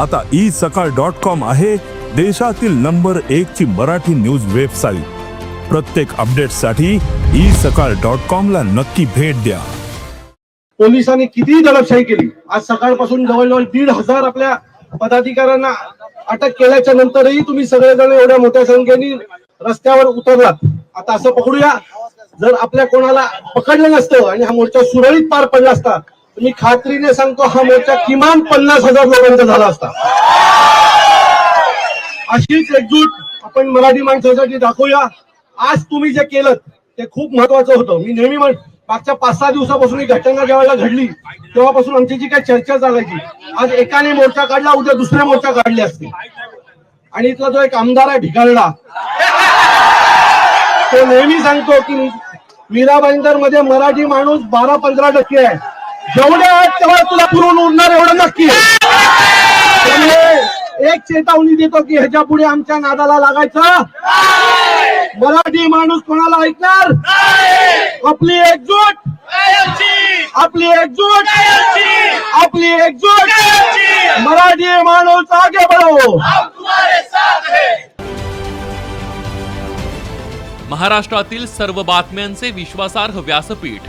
आता ई सकाळ dot com आहे देशातील नंबर एक ची मराठी न्यूज वेबसाईट. प्रत्येक अपडेटसाठी ई सकाळ डॉट कॉम ला नक्की भेट द्या. पोलिसांनी किती दडपशाही केली? आज सकाळपासून जवळजवळ दीड हजार आपल्या पदाधिकाऱ्यांना अटक केल्याच्या नंतरही तुम्ही सगळेजण एवढ्या मोठ्या संख्येने रस्त्यावर उतरलात. आता असं पकडूया जर आपल्या कोणाला पकडलं नसतं आणि हा मोर्चा सुरळीत पार पडला असता मी खात्रीने सांगतो हा मोर्चा किमान पन्नास हजार लोकांचा झाला असता. अशीच एकजूट आपण मराठी माणसासाठी दाखवूया. आज तुम्ही जे केलं ते खूप महत्वाचं होतं. मी नेहमी म्हण मागच्या पाच सहा दिवसापासून ही घटना ज्यावेळेला घडली तेव्हापासून आमची जी काही चर्चा चालायची आज एकाने मोर्चा काढला उद्या दुसरे मोर्चा काढले असते आणि इथला जो एक आमदार आहे भिकारडा तो नेहमी सांगतो की मीराबाईंदरमध्ये मराठी माणूस बारा पंधरा टक्के आहे. जेवढे आहेत तुला पुरून उरणार एवढं नक्की एक चेतावणी देतो की ह्याच्या पुढे आमच्या नादाला लागायचं मराठी माणूस कोणाला ऐकणार आपली एकजूट. आपली एकजूट. आपली एकजूट. मराठी माणूस आगे बढ़ो. महाराष्ट्रातील सर्व बातम्यांचे विश्वासार्ह व्यासपीठ.